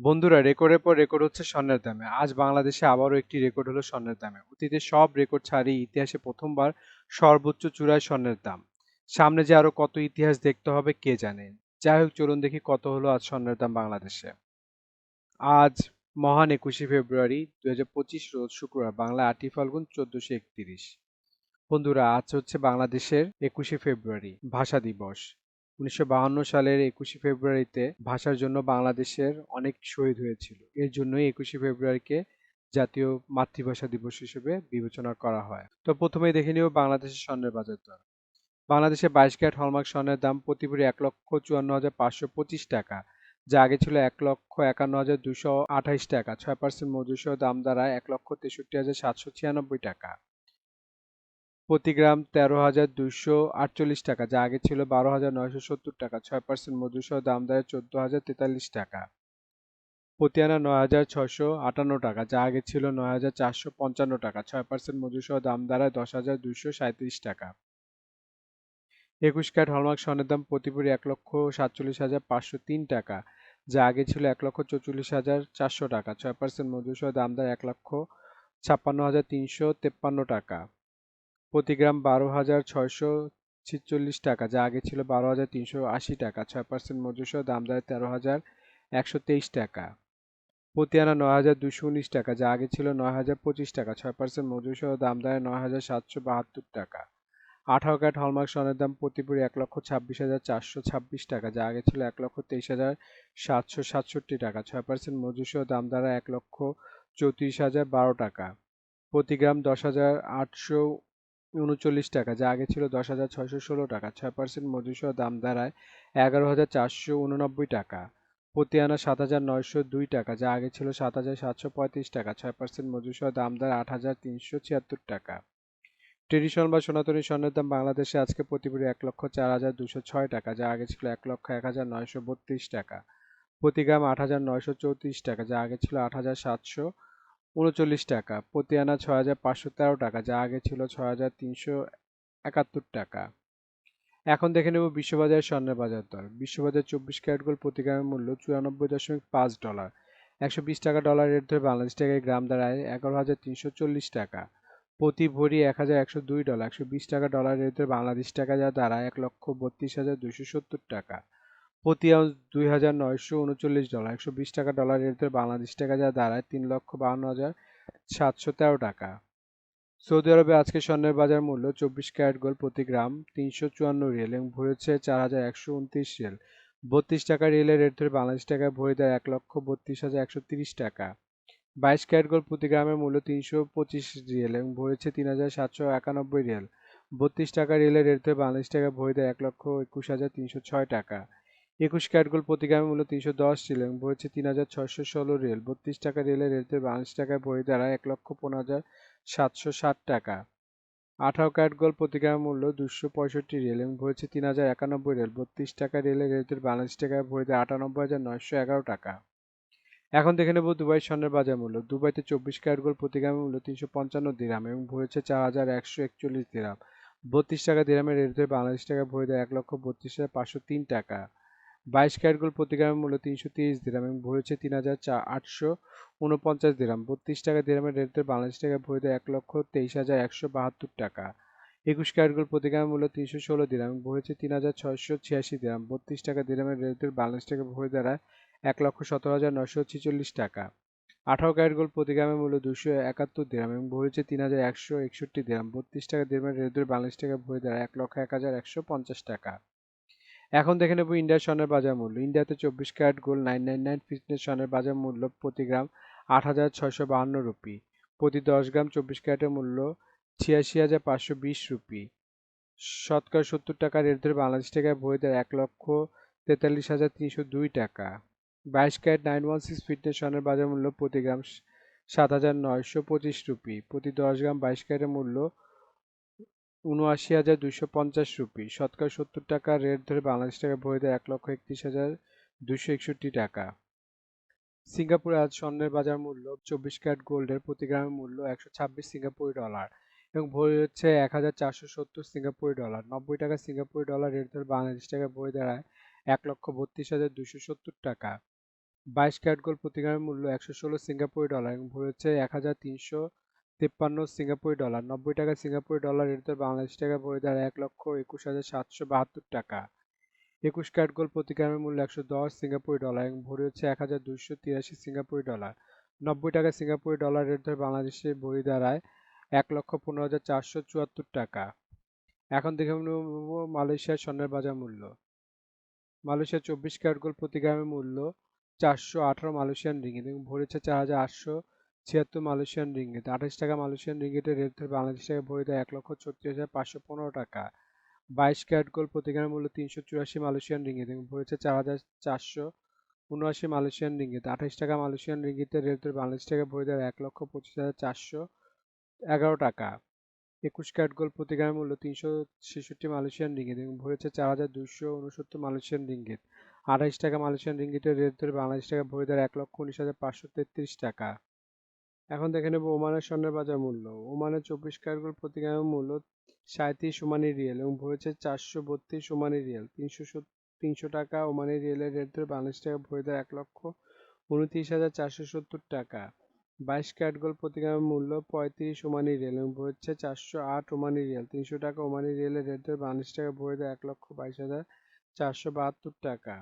বন্ধুরা রেকর্ডের পর রেকর্ড হচ্ছে স্বর্ণের দামে। আজ বাংলাদেশে আবারও একটি রেকর্ড হলো স্বর্ণের দামে। অতীতে সব রেকর্ড ছাড়িয়ে ইতিহাসে প্রথমবার সর্বোচ্চ চূড়ায় স্বর্ণের দাম। সামনে যে আরও কত ইতিহাস দেখতে হবে, কে জানে? যাই হোক, চলুন দেখি কত হলো আজ স্বর্ণের দাম বাংলাদেশে। আজ মহান একুশে ফেব্রুয়ারি দু হাজার পঁচিশ রোজ শুক্রবার বাংলা আটই ফাল্গুন চোদ্দশো একত্রিশ। বন্ধুরা, আজ হচ্ছে বাংলাদেশের একুশে ফেব্রুয়ারি, ভাষা দিবস। উনিশশো সালের একুশে ফেব্রুয়ারিতে ভাষার জন্য বাংলাদেশের অনেক শহীদ হয়েছিল। এর জন্যই একুশে ফেব্রুয়ারিকে জাতীয় মাতৃভাষা দিবস হিসেবে বিবেচনা করা হয়। তো প্রথমেই দেখে নিব বাংলাদেশের স্বর্ণের বাজার দর। বাংলাদেশে বাইশ ক্যারেট হলমার্ক স্বর্ণের দাম প্রতি ভরি এক লক্ষ চুয়ান্ন হাজার পাঁচশো পঁচিশ টাকা, যা আগে ছিল এক লক্ষ একান্ন হাজার দুশো আঠাইশ টাকা, ছয় পার্সেন্ট মজুরিসহ দাম দাঁড়ায় এক লক্ষ তেষট্টি হাজার সাতশো ছিয়ানব্বই টাকা। প্রতি গ্রাম তেরো হাজার দুশো আটচল্লিশ টাকা, যা আগে ছিল বারো হাজার নয়শো সত্তর টাকা, ছয় পার্সেন্ট মজুরিসহ দাম দাঁড়ায় চোদ্দ হাজার তেতাল্লিশ টাকা। প্রতি আনা নয় হাজার ছশো আটান্ন টাকা, যা আগে ছিল নয় হাজার চারশো পঞ্চান্ন টাকা, ছয় পার্সেন্ট মজুরিসহ দাম দাঁড়ায় দশ হাজার দুশো সাঁত্রিশ টাকা। একুশ ক্যারেট হলমার্ক স্বর্ণের দাম প্রতি ভরি এক লক্ষ সাতচল্লিশ হাজার পাঁচশো তিন টাকা, যা আগে ছিল এক লক্ষ চৌচল্লিশ হাজার চারশো টাকা, ছয় পার্সেন্ট মজুরিসহ দাম দাঁড়ায় এক লক্ষ ছাপ্পান্ন হাজার তিনশো তেপ্পান্ন টাকা। প্রতি গ্রাম বারো হাজার ছয়শো ছিচল্লিশ টাকা, যা আগে ছিল বারো হাজার তিনশো আশি টাকা। ছয় পার্সেন্ট মজুরিসহ দাম দাঁড়ায় তেরো হাজার একশো তেইশ টাকা। প্রতি আনা নয় হাজার দুশো উনিশ টাকা, যা আগে ছিল নয় হাজার পঁচিশ টাকা। ছয় পার্সেন্ট মজুরিসহ দাম দাঁড়ায় নয় হাজার সাতশো বাহাত্তর টাকা। আঠারো ক্যারেট হলমার্ক স্বর্ণের দাম প্রতি ভরি এক লক্ষ ছাব্বিশ হাজার চারশো ছাব্বিশ টাকা, যা আগে ছিল এক লক্ষ তেইশ হাজার সাতশো সাতষট্টি টাকা। ছয় পার্সেন্ট মজুরিসহ দাম দাঁড়ায় এক লক্ষ চৌত্রিশ হাজার বারো টাকা। প্রতি গ্রাম দশ হাজার আটশো উনচল্লিশ টাকা, যা আগে ছিল দশ হাজার ছয়শো ষোলো টাকা। ছয় পার্সেন্ট মজুরিসহ দাম দাঁড়ায় এগারো হাজার চারশো উননব্বই টাকা। প্রতি আনা সাত হাজার নয়শো দুই টাকা, যা আগে ছিল সাত হাজার সাতশো পঁয়ত্রিশ টাকা। ছয় পার্সেন্ট মজুরিসহ দাম দাঁড়ায় আট হাজার তিনশো ছিয়াত্তর টাকা। ট্রেডিশন বা সনাতনী স্বর্ণের দাম বাংলাদেশে আজকে প্রতি ভরি এক লক্ষ চার হাজার দুশো ছয় টাকা, যা আগে ছিল এক লক্ষ এক হাজার নয়শো বত্রিশ টাকা। প্রতি গ্রাম আট হাজার নয়শো চৌত্রিশ টাকা, যা আগে ছিল আট হাজার সাতশো উনচল্লিশ টাকা। প্রতি আনা ছয় হাজার পাঁচশো তেরো টাকা, যা আগে ছিল ছয় হাজার তিনশো একাত্তর টাকা। এখন দেখে নেব বিশ্ববাজার স্বর্ণের বাজার দর। বিশ্ববাজার চব্বিশ ক্যারেট গোল্ড প্রতি গ্রামের মূল্য চুরানব্বই দশমিক পাঁচ ডলার। একশো বিশ টাকা ডলার রেট ধরে বাংলাদেশ টাকায় গ্রাম দাঁড়ায় এগারো হাজার তিনশো চল্লিশ টাকা। প্রতি ভরি এক হাজার একশো দুই ডলার। একশো বিশ টাকা ডলার রেট ধরে বাংলাদেশ টাকা যা দাঁড়ায় এক লক্ষ বত্রিশ হাজার দুশো সত্তর টাকা। প্রতি আউন্স দুই হাজার নয়শো উনচল্লিশ ডলার, একশো বিশ টাকা ডলার রেট বাংলাদেশ টাকা যা দাঁড়ায় তিন লক্ষ বাউন্ন হাজার সাতশো তেরো টাকা। সৌদি আরবে আজকে স্বর্ণের বাজার মূল্য চব্বিশ ক্যারেট গোল্ড প্রতি গ্রাম তিনশো চুয়ান্ন রিয়েল এবং ভরেছে চার হাজার একশো উনত্রিশ রিয়েল। বত্রিশ টাকা রিয়েলের রেট ধরে বাংলাদেশ টাকায় ভরে দেয় এক লক্ষ বত্রিশ হাজার একশো তিরিশ টাকা। বাইশ ক্যারেট গোল্ড প্রতি গ্রামের মূল্য তিনশো পঁচিশ রিয়েল এবং ভরেছে তিন হাজার সাতশো একানব্বই রিয়েল। বত্রিশ টাকা রিয়েলের রেট ধরে বাংলাদেশ টাকায় ভরে দেয় এক লক্ষ একুশ হাজার তিনশো ছয় টাকা। একুশ ক্যারেট গোল্ড প্রতি গ্রামের মূল্য তিনশো দশ এবং ভরেছে তিন হাজার ছয়শো ষোলো রেল, বত্রিশ টাকা রিয়েলের রেট ধরে বাংলাদেশ টাকায় ভরে দাঁড়ায় এক লক্ষ পনেরো হাজার সাতশো ষাট টাকা। আঠারো ক্যারেট গোল্ড প্রতি গ্রামের মূল্য দুশো পঁয়ষট্টি রেল এবং ভরেছে তিন হাজার একানব্বই রেল, বত্রিশ টাকা রিয়েলের রেট ধরে বাংলাদেশ টাকায় ভরে দেয় আটানব্বই হাজার নয়শো এগারো টাকা। এখন দেখে নেব দুবাই স্বর্ণের বাজার মূল্য। দুবাইতে চব্বিশ ক্যারেট গোল্ড প্রতি গ্রামের মূল্য তিনশো পঞ্চান্ন দিরাম এবং ভরেছে চার হাজার একশো একচল্লিশ দিরাম। বত্রিশ টাকা দিরামের রেট বাংলাদেশ টাকায় ভরে দেয় এক লক্ষ বত্রিশ হাজার পাঁচশো তিন টাকা। বাইশ ক্যারেট গোল্ড প্রতি গ্রামের মূল্য তিনশো তিরিশ দিরাম এবং ভরেছে তিন হাজার চা আটশো উনপঞ্চাশ দিরাম। বত্রিশ টাকা দিরামের রেট বাংলাদেশ টাকায় ভরে দেয় এক লক্ষ তেইশ হাজার একশো বাহাত্তর টাকা। একুশ ক্যারেট গোল্ড প্রতি গ্রামের মূল্য তিনশো ষোলো দিরাম এবং ভরেছে তিন হাজার ছয়শো ছিয়াশি দিরাম। বত্রিশ টাকা দিরামের রেট বাংলাদেশ টাকায় ভরে দাঁড়ায় এক লক্ষ সতেরো হাজার নশো ছেচল্লিশ টাকা। আঠারো ক্যারেট প্রতি গ্রামের মূল্য দুশো একাত্তর দিরাম এবং ভরেছে তিন হাজার একশো একষট্টি দিরাম। বত্রিশ টাকা দিরামের রেট বাংলাদেশ টাকায় ভরে দাঁড়ায় এক লক্ষ এক হাজার একশো পঞ্চাশ টাকা। এখন দেখে নেব ইন্ডিয়ার স্বর্ণের বাজার মূল্য। ইন্ডিয়াতে চব্বিশ carat gold nine nine nine fineness স্বর্ণের বাজার মূল্য প্রতি গ্রাম আট হাজার ছয়শো বাহান্ন রুপি। প্রতি দশ গ্রাম চব্বিশ ক্যারেটের মূল্য ছিয়াশি হাজার পাঁচশো বিশ রুপি। শতকরা সত্তর টাকা রেট ধরে বাংলাদেশ টাকায় দেয় এক লক্ষ তেতাল্লিশ হাজার তিনশো দুই টাকা। বাইশ carat nine one six fineness স্বর্ণের বাজার মূল্য প্রতি গ্রাম সাত হাজার নয়শো পঁচিশ রুপি। প্রতি দশ গ্রাম বাইশ ক্যারেটের মূল্য উনআশি হাজার দুইশো পঞ্চাশ রুপি। শতকরা সত্তর টাকা রেট ধরে বাংলাদেশ টাকা ভরে দেয় এক লক্ষ একত্রিশ হাজার দুইশো একষট্টি টাকা। সিঙ্গাপুরে আজ স্বর্ণের বাজার মূল্য চব্বিশ ক্যারেট গোল্ডের প্রতি গ্রামের মূল্য একশো ছাব্বিশ সিঙ্গাপুরি ডলার এবং ভরে হচ্ছে এক হাজার চারশো সত্তর সিঙ্গাপুরি ডলার। নব্বই টাকা সিঙ্গাপুরি ডলার রেট ধরে বাংলাদেশ টাকা বই দাঁড়ায় এক লক্ষ বত্রিশ হাজার দুশো সত্তর টাকা। বাইশ ক্যারেট গোল্ড প্রতি গ্রামের মূল্য একশো ষোলো সিঙ্গাপুরি ডলার এবং ভরি হচ্ছে এক হাজার তিনশো তিপ্পান্ন সিঙ্গাপুরি ডলার, নব্বই টাকা সিঙ্গাপুরি ডলার, এর বাংলাদেশ টাকা ভরি দ্বারা এক লক্ষ একুশ হাজার সাতশো বাহাত্তর টাকা। একুশ ক্যারেট গোল্ড প্রতি গ্রামের মূল্য একশো দশ সিঙ্গাপুরি ডলার এবং ভরি হচ্ছে এক হাজার দুইশো তিরাশি সিঙ্গাপুরি ডলার। নব্বই টাকা সিঙ্গাপুরি ডলার, এর দর বাংলাদেশের ভরি দাঁড়ায় এক লক্ষ পনেরো হাজার চারশো চুয়াত্তর টাকা। এখন দেখে নেব মালয়েশিয়ার স্বর্ণের বাজার মূল্য। মালয়েশিয়ার চব্বিশ ক্যারেট গোল্ড প্রতি গ্রামের মূল্য চারশো আঠারো মালয়েশিয়ান রিঙ্গিত এবং ভরি হচ্ছে চার হাজার আটশো ছিয়াত্তর মালয়েশিয়ান রিঙ্গিত। আঠাশ টাকা মালয়েশিয়ান রিঙ্গিতের রেট ধরে বাংলাদেশ টাকা ভরি দেয় এক লক্ষ ছত্রিশ হাজার পাঁচশো পনেরো টাকা। বাইশ ক্যারেট গোল্ড প্রতি গ্রামের মূল্য তিনশো চুরাশি মালয়েশিয়ান রিঙ্গিত এবং ভরি হচ্ছে চার হাজার চারশো উনআশি মালয়েশিয়ান রিঙ্গিত। আঠাশ টাকা মালয়েশিয়ান রিঙ্গিতের রেট ধরে বাংলাদেশ টাকা ভরি দেয় এক লক্ষ পঁচিশ হাজার চারশো এগারো টাকা। একুশ ক্যারেট গোল্ড প্রতি গ্রামের মূল্য তিনশো ছেষট্টি মালয়েশিয়ান রিঙ্গিত এবং ভরি হচ্ছে চার হাজার দুশো উনসত্তর মালয়েশিয়ান রিঙ্গিত। আঠাইশ টাকা মালয়েশিয়ান রিঙ্গিতের রেট ধরে বাংলাদেশ টাকা ভরি দেয় এক লক্ষ উনিশ হাজার পাঁচশো তেত্রিশ টাকা। এখন দেখে নেব ওমানের স্বর্ণের বাজার মূল্য। ওমানের চব্বিশ ক্যারেট গোল্ড প্রতি গ্রামের মূল্য সাঁত্রিশ ওমানি রিয়েল এবং ভরেছে চারশো বত্রিশ ওমানি রিয়েল। তিনশো তিনশো টাকা ওমানি রিয়েলের রেট ধরে বাংলাদেশ টাকা ভরে দেয় এক লক্ষ উনত্রিশ হাজার চারশো সত্তর টাকা। বাইশ ক্যারেট গোল্ড প্রতি গ্রামের মূল্য পঁয়ত্রিশ ওমানি রিয়েল এবং ভরছে চারশো আট ওমানি রিয়েল। তিনশো টাকা ওমানি রিয়েলের রেট ধরে বাংলাদেশ টাকা ভরে দেয় এক লক্ষ বাইশ হাজার চারশো বাহাত্তর টাকা।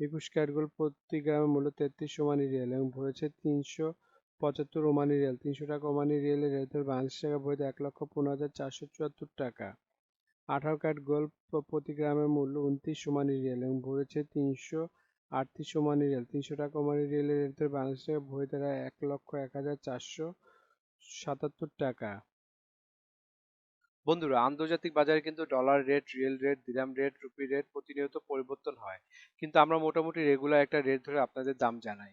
একুশ ক্যারেট গোল্ড প্রতি গ্রামের মূল্য তেত্রিশ ওমানি রিয়েল এবং ভরেছে তিনশো পঁচাত্তর ওমানি রিয়াল, তিনশো টাকা ওমানি রিয়েলের রেট বাংলাদেশ টাকা বইতে এক লক্ষ পনেরো হাজার চারশো চুয়াত্তর টাকা। আঠারো ক্যারেট গোল্ড প্রতি গ্রামের মূল্য উনত্রিশ ওমানি রিয়াল এবং ভরেছে তিনশো আটত্রিশ ওমানি রিয়াল। তিনশো টাকা ওমানি রিয়েলের রেট বাংলাদেশ টাকা বই দ্বারা এক লক্ষ এক হাজার চারশো সাতাত্তর টাকা। বন্ধুরা, আন্তর্জাতিক বাজারে কিন্তু dollar rate, real rate, dirham rate, rupee rate প্রতিনিয়ত পরিবর্তন হয়। কিন্তু আমরা মোটামুটি রেগুলার একটা রেট ধরে আপনাদের দাম জানাই।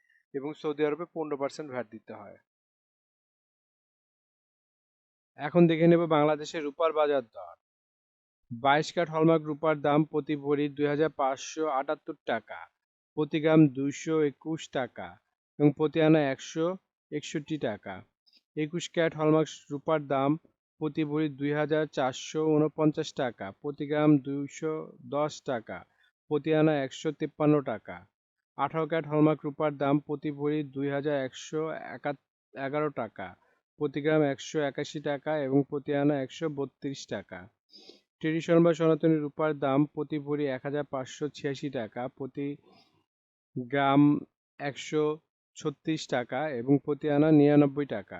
এবং সৌদি আরবে পনেরো পার্সেন্ট ভ্যাট দিতে হয়। এখন দেখে নেব বাংলাদেশের রূপার বাজার দর। বাইশ কাঠ হলমার্ক রূপার দাম প্রতি ভরি দুই হাজার পাঁচশো আটাত্তর টাকা, প্রতি গ্রাম দুইশো একুশ টাকা এবং প্রতি আনা একশো একষট্টি টাকা। একুশ ক্যারেট হলমার্ক রূপার দাম প্রতি ভরি দুই হাজার চারশো উনপঞ্চাশ টাকা, প্রতি গ্রাম দুইশো দশ টাকা, প্রতি আনা একশো তিপ্পান্ন টাকা। আঠারো ক্যারেট হলমার্ক রূপার দাম প্রতি ভরি দুই হাজার একশো এগারো টাকা। প্রতি গ্রাম একশো একাশি টাকা এবং প্রতি আনা একশো বত্রিশ টাকা। ট্রেডিশন বা সনাতনী রূপার দাম প্রতি ভরি এক হাজার পাঁচশো ছিয়াশি টাকা, প্রতি গ্রাম একশো ছত্রিশ টাকা এবং প্রতি আনা নিরানব্বই টাকা।